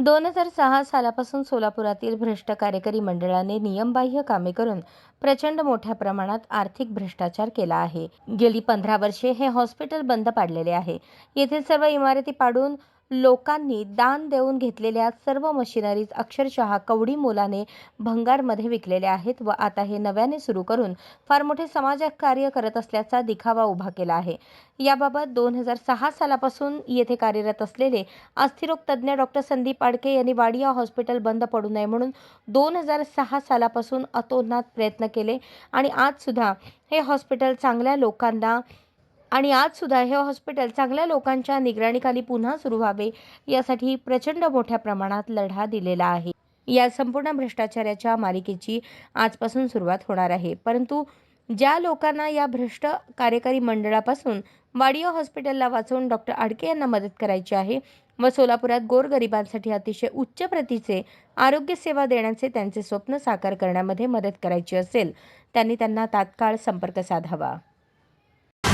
दोन हजार सहा सालापासून सोलापुरातील भ्रष्ट कार्यकारी मंडळाने नियमबाह्य कामे करून प्रचंड मोठ्या प्रमाणात आर्थिक भ्रष्टाचार केला आहे. गेली पंधरा वर्षे हे हॉस्पिटल बंद पाडलेले आहे. येथील सर्व इमारती पाडून लोकांनी दान देऊन घेतलेल्या सर्व मशिनरीज अक्षरशः कवडी मोलाने भंगारमध्ये विकलेल्या आहेत व आता हे नव्याने सुरू करून फार मोठे समाजकार्य करत असल्याचा दिखावा उभा केला आहे. याबाबत दोन हजार सहा सालापासून येथे कार्यरत असलेले अस्थिरोग तज्ज्ञ डॉक्टर संदीप आडके यांनी वाडिया हॉस्पिटल बंद पडू नये म्हणून दोन हजार सहा सालापासून अतोनात प्रयत्न केले आणि आजसुद्धा हे हॉस्पिटल चांगल्या लोकांना आणि आजसुद्धा हे हॉस्पिटल चांगल्या लोकांच्या निगराणीखाली पुन्हा सुरू व्हावे यासाठी प्रचंड मोठ्या प्रमाणात लढा दिलेला आहे. या संपूर्ण भ्रष्टाचाराच्या मालिकेची आजपासून सुरुवात होणार आहे. परंतु ज्या लोकांना या भ्रष्ट कार्यकारी मंडळापासून वाडिया हॉस्पिटलला वाचवून डॉक्टर आडके यांना मदत करायची आहे व सोलापुरात गोरगरिबांसाठी अतिशय उच्च प्रतीचे आरोग्य सेवा देण्याचे त्यांचे स्वप्न साकार करण्यामध्ये मदत करायची असेल त्यांनी त्यांना तात्काळ संपर्क साधावा.